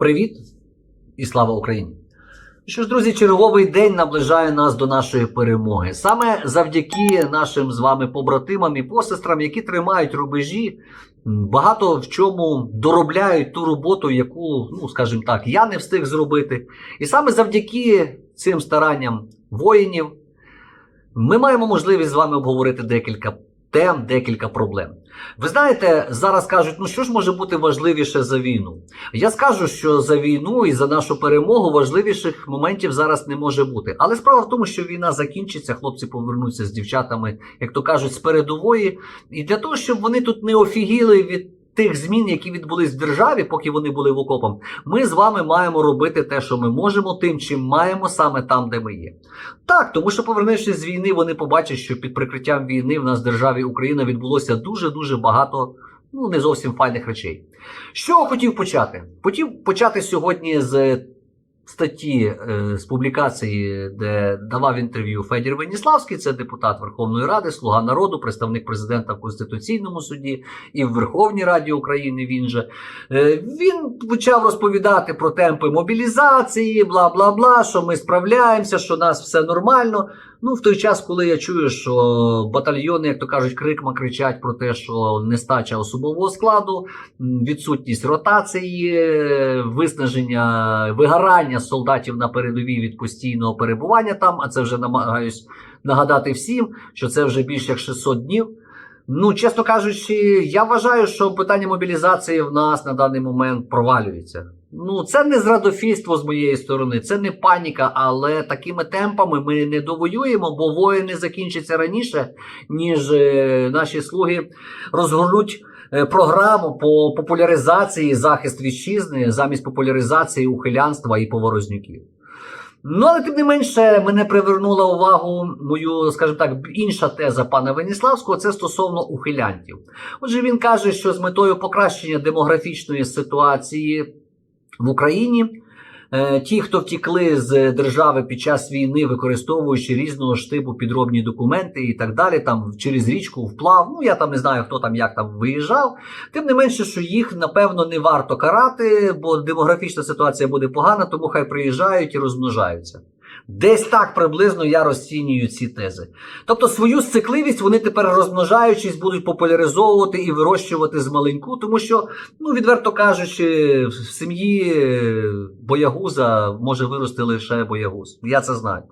Привіт і слава Україні! Що ж, друзі, черговий день наближає нас до нашої перемоги. Саме завдяки нашим з вами побратимам і посестрам, які тримають рубежі, багато в чому доробляють ту роботу, яку, ну скажімо так, я не встиг зробити. І саме завдяки цим старанням воїнів ми маємо можливість з вами обговорити декілька тем, декілька проблем. Ви знаєте, зараз кажуть, ну що ж може бути важливіше за війну? Я скажу, що за війну і за нашу перемогу важливіших моментів зараз не може бути. Але справа в тому, що війна закінчиться, хлопці повернуться з дівчатами, як то кажуть, з передової. І для того, щоб вони тут не офігіли від тих змін, які відбулись в державі, поки вони були в окопам, ми з вами маємо робити те, що ми можемо, тим, чим маємо саме там, де ми є. Так, тому що повернувшись з війни, вони побачать, що під прикриттям війни в нас в державі Україна відбулося дуже дуже багато. Ну, не зовсім файних речей. Чого хотів почати? Хотів почати сьогодні з статті е, з публікації, де давав інтерв'ю Федір Веніславський, це депутат Верховної Ради, слуга народу, представник президента в Конституційному суді і в Верховній Раді України. Він же Е, він почав розповідати про темпи мобілізації, бла бла бла, що ми справляємося, що у нас все нормально. Ну, в той час, коли я чую, що батальйони, як то кажуть, крикма кричать про те, що нестача особового складу, відсутність ротації, виснаження, вигорання солдатів на передовій від постійного перебування там, а це вже намагаюсь нагадати всім, що це вже більше як 600 днів. Ну, чесно кажучи, я вважаю, що питання мобілізації в нас на даний момент провалюється. Ну, це не зрадофільство з моєї сторони, це не паніка, але такими темпами ми не довоюємо, бо воїни закінчаться раніше, ніж е, наші слуги розгорнуть програму по популяризації захист вітчизни замість популяризації ухилянства і поворознюків. Ну, але тим не менше, мене привернула увагу мою, скажімо так, інша теза пана Веніславського це стосовно ухилянтів. Отже, він каже, що з метою покращення демографічної ситуації в Україні. Е, Ті, хто втікли з держави під час війни, використовуючи різного штибу підробні документи і так далі, там через річку вплав. Ну я там не знаю, хто там як там виїжджав. Тим не менше, що їх напевно не варто карати, бо демографічна ситуація буде погана, тому хай приїжджають і розмножаються. Десь так приблизно я розцінюю ці тези. Тобто свою сцикливість вони тепер розмножаючись будуть популяризовувати і вирощувати з маленьку, тому що, ну відверто кажучи, в сім'ї е, боягуза може вирости лише боягуз. Я це знаю.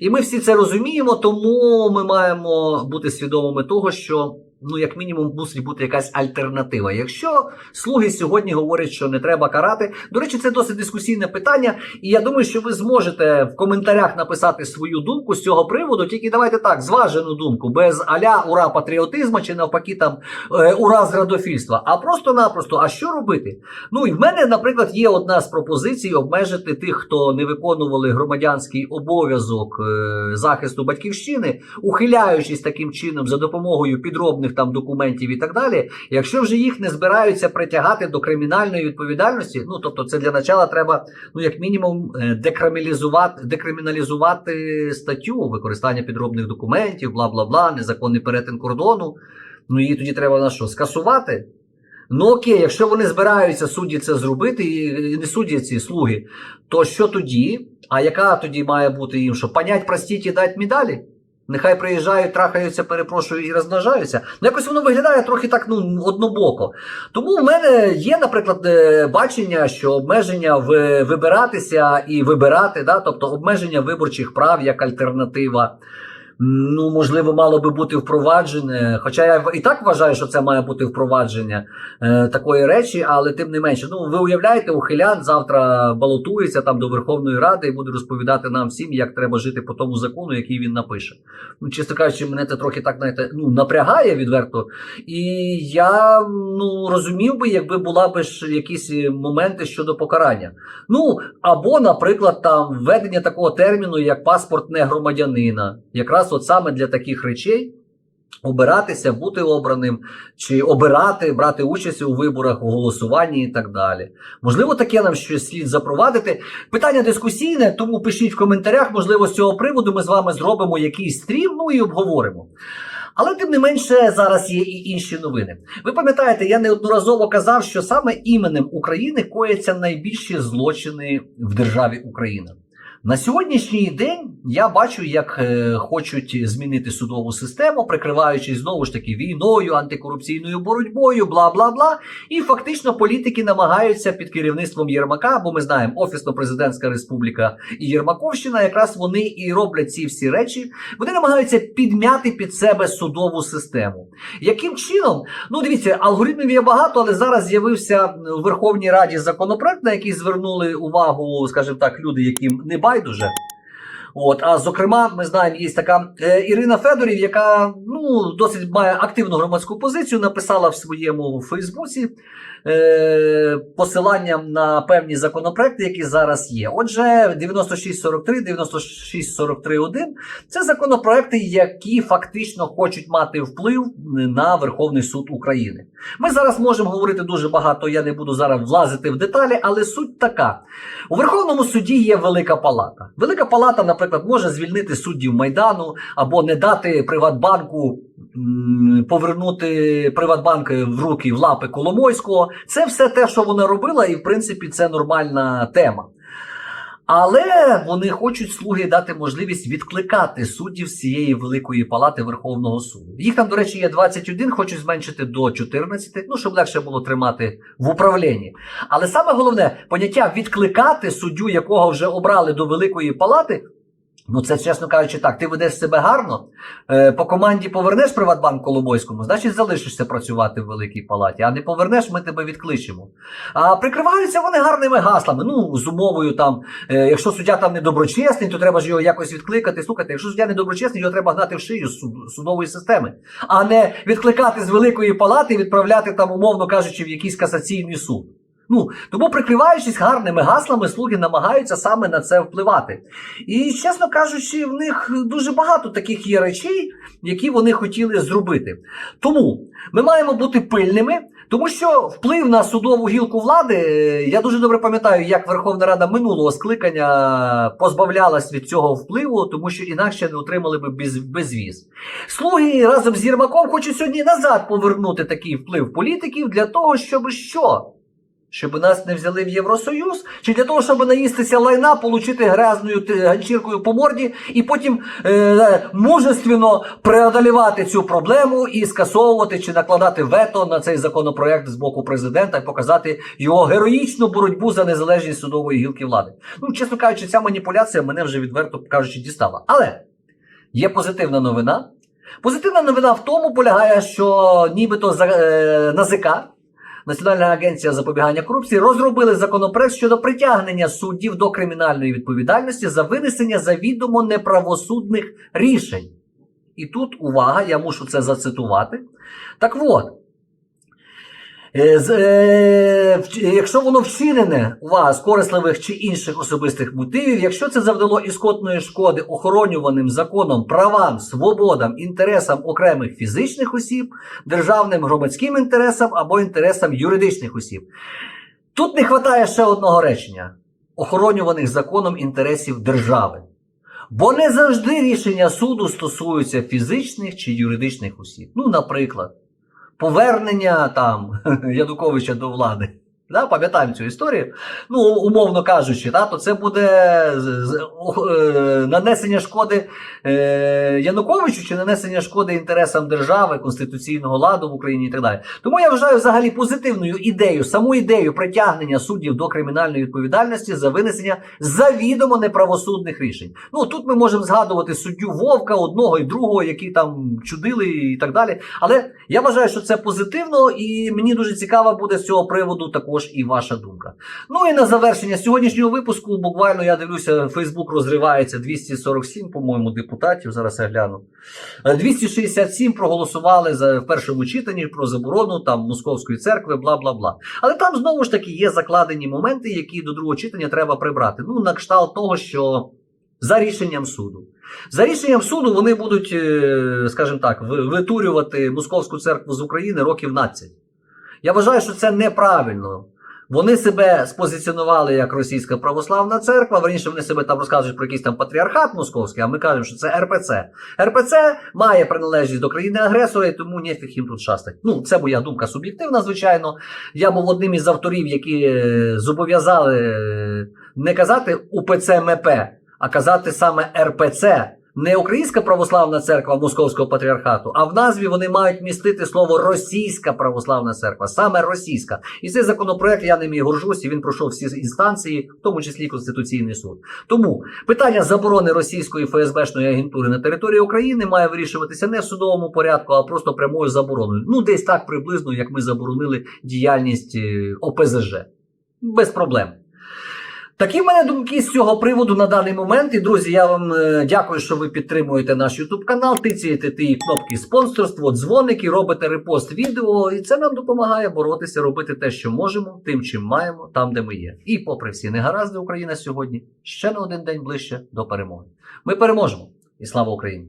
І ми всі це розуміємо, тому ми маємо бути свідомими того, що. Ну, як мінімум, мусить бути якась альтернатива. Якщо слуги сьогодні говорять, що не треба карати, до речі, це досить дискусійне питання, і я думаю, що ви зможете в коментарях написати свою думку з цього приводу. Тільки давайте так, зважену думку, без аля ура патріотизму чи навпаки там е, ура зрадофільства. А просто-напросто, а що робити? Ну і в мене, наприклад, є одна з пропозицій обмежити тих, хто не виконували громадянський обов'язок е, захисту батьківщини, ухиляючись таким чином за допомогою підробних там документів і так далі. Якщо вже їх не збираються притягати до кримінальної відповідальності, ну тобто, це для начала треба, ну як мінімум, е, декриміналізувати, декриміналізувати статтю використання підробних документів, бла бла бла, незаконний перетин кордону. Ну її тоді треба на що скасувати. Ну окей, якщо вони збираються судді це зробити, і не судді ці слуги, то що тоді? А яка тоді має бути їм? Що понять, простіть і дать медалі? Нехай приїжджають, трахаються, перепрошую, і розмножаються. Ну, якось воно виглядає трохи так ну, однобоко. Тому в мене є, наприклад, е, бачення, що обмеження в вибиратися і вибирати, да, тобто обмеження виборчих прав як альтернатива. Ну, можливо, мало би бути впроваджене. Хоча я і так вважаю, що це має бути впровадження е, такої речі, але тим не менше. Ну, ви уявляєте, ухилян завтра балотується там до Верховної Ради і буде розповідати нам всім, як треба жити по тому закону, який він напише. Ну, чесно кажучи, мене це трохи так знаєте, ну, напрягає відверто. І я ну, розумів би, якби була б якісь моменти щодо покарання. Ну, або, наприклад, там введення такого терміну, як паспорт не громадянина. Якраз от саме для таких речей. Обиратися, бути обраним, чи обирати, брати участь у виборах, у голосуванні і так далі. Можливо, таке нам щось слід запровадити. Питання дискусійне, тому пишіть в коментарях. Можливо, з цього приводу ми з вами зробимо якийсь стрім, ну і обговоримо. Але тим не менше зараз є і інші новини. Ви пам'ятаєте, я неодноразово казав, що саме іменем України кояться найбільші злочини в державі Україна. На сьогоднішній день я бачу, як е, хочуть змінити судову систему, прикриваючись знову ж таки війною, антикорупційною боротьбою, бла бла бла. І фактично політики намагаються під керівництвом Єрмака, бо ми знаємо, офісно-президентська республіка і Єрмаковщина, якраз вони і роблять ці всі речі. Вони намагаються підмяти під себе судову систему. Яким чином? Ну, дивіться, алгоритмів є багато, але зараз з'явився у Верховній Раді законопроект, на який звернули увагу, скажімо так, люди, яким не pai do jeito. От, а зокрема, ми знаємо, є така е, Ірина Федорів, яка ну, досить має активну громадську позицію, написала в своєму Фейсбуці е, посиланням на певні законопроекти, які зараз є. Отже, 9643, 9643.1 це законопроекти, які фактично хочуть мати вплив на Верховний суд України. Ми зараз можемо говорити дуже багато, я не буду зараз влазити в деталі, але суть така: у Верховному суді є велика палата. Велика палата, наприклад, може звільнити суддів Майдану або не дати Приватбанку повернути Приватбанк в руки в лапи Коломойського. Це все те, що вона робила, і в принципі це нормальна тема. Але вони хочуть слуги дати можливість відкликати суддів з цієї великої палати Верховного суду. Їх там, до речі, є 21, хочуть зменшити до 14, ну щоб легше було тримати в управлінні. Але саме головне поняття відкликати суддю, якого вже обрали до великої палати. Ну, це чесно кажучи, так. Ти ведеш себе гарно, е, по команді повернеш Приватбанк Коломойському, значить залишишся працювати в великій палаті. А не повернеш, ми тебе відкличемо. А прикриваються вони гарними гаслами. Ну, з умовою там, е, якщо суддя там недоброчесний, то треба ж його якось відкликати. Слухайте, якщо суддя недоброчесний, його треба гнати в шию з судової системи, а не відкликати з великої палати і відправляти там, умовно кажучи, в якийсь касаційний суд. Ну, тому, прикриваючись гарними гаслами, слуги намагаються саме на це впливати. І, чесно кажучи, в них дуже багато таких є речей, які вони хотіли зробити. Тому ми маємо бути пильними, тому що вплив на судову гілку влади, е, я дуже добре пам'ятаю, як Верховна Рада минулого скликання позбавлялась від цього впливу, тому що інакше не отримали би без, безвіз. Слуги разом з Єрмаком хочуть сьогодні назад повернути такий вплив політиків для того, щоб що? Щоб нас не взяли в Євросоюз, чи для того, щоб наїстися лайна, получити грязною ганчіркою по морді, і потім е, мужественно преодолівати цю проблему і скасовувати чи накладати вето на цей законопроект з боку президента і показати його героїчну боротьбу за незалежність судової гілки влади. Ну, чесно кажучи, ця маніпуляція мене вже відверто кажучи дістала. Але є позитивна новина. Позитивна новина в тому полягає, що нібито за- е, НАЗК, Національна агенція запобігання корупції, розробили законопроект щодо притягнення суддів до кримінальної відповідальності за винесення завідомо неправосудних рішень. І тут увага, я мушу це зацитувати. Так от. Е, е, Якщо воно вчинене увага з корисливих чи інших особистих мотивів, якщо це завдало іскотної шкоди охоронюваним законом правам, свободам, інтересам окремих фізичних осіб, державним громадським інтересам або інтересам юридичних осіб. Тут не вистачає ще одного речення: охоронюваних законом інтересів держави. Бо не завжди рішення суду стосуються фізичних чи юридичних осіб. Ну, наприклад, повернення там Ядуковича до влади. Да, пам'ятаємо цю історію. Ну, умовно кажучи, да, то це буде е, нанесення шкоди е, Януковичу чи нанесення шкоди інтересам держави, конституційного ладу в Україні і так далі. Тому я вважаю взагалі позитивною ідею, саму ідею притягнення суддів до кримінальної відповідальності за винесення завідомо неправосудних рішень. Ну тут ми можемо згадувати суддю Вовка, одного і другого, які там чудили і так далі. Але я вважаю, що це позитивно, і мені дуже цікава буде з цього приводу також і ваша думка. Ну і на завершення сьогоднішнього випуску, буквально я дивлюся, Фейсбук розривається 247, по-моєму, депутатів. Зараз я гляну. Е, 267 проголосували за в першому читанні про заборону там московської церкви, бла бла бла. Але там знову ж таки є закладені моменти, які до другого читання треба прибрати. Ну, на кшталт того, що за рішенням суду. За рішенням суду вони будуть, е, скажімо так, витурювати московську церкву з України років 12. Я вважаю, що це неправильно. Вони себе спозиціонували як російська православна церква. Верніше вони себе там розказують про якийсь там патріархат московський, а ми кажемо, що це РПЦ. РПЦ має приналежність до країни-агресора, і тому нефіг їм тут шастать. Ну, це моя думка суб'єктивна, звичайно. Я був одним із авторів, які е, зобов'язали е, не казати УПЦ МП, а казати саме РПЦ. Не Українська православна церква Московського патріархату, а в назві вони мають містити слово Російська православна церква, саме російська. І цей законопроект я ним і горжусь, і він пройшов всі інстанції, в тому числі Конституційний суд. Тому питання заборони російської ФСБшної агентури на території України має вирішуватися не в судовому порядку, а просто прямою забороною. Ну, десь так приблизно, як ми заборонили діяльність е, ОПЗЖ. Без проблем. Такі в мене думки з цього приводу на даний момент. І друзі, я вам е, дякую, що ви підтримуєте наш YouTube канал, тицяєте ті кнопки спонсорство, дзвоники, робите репост відео, і це нам допомагає боротися, робити те, що можемо, тим, чим маємо, там, де ми є. І попри всі негаразди, Україна сьогодні ще на один день ближче до перемоги. Ми переможемо! І слава Україні!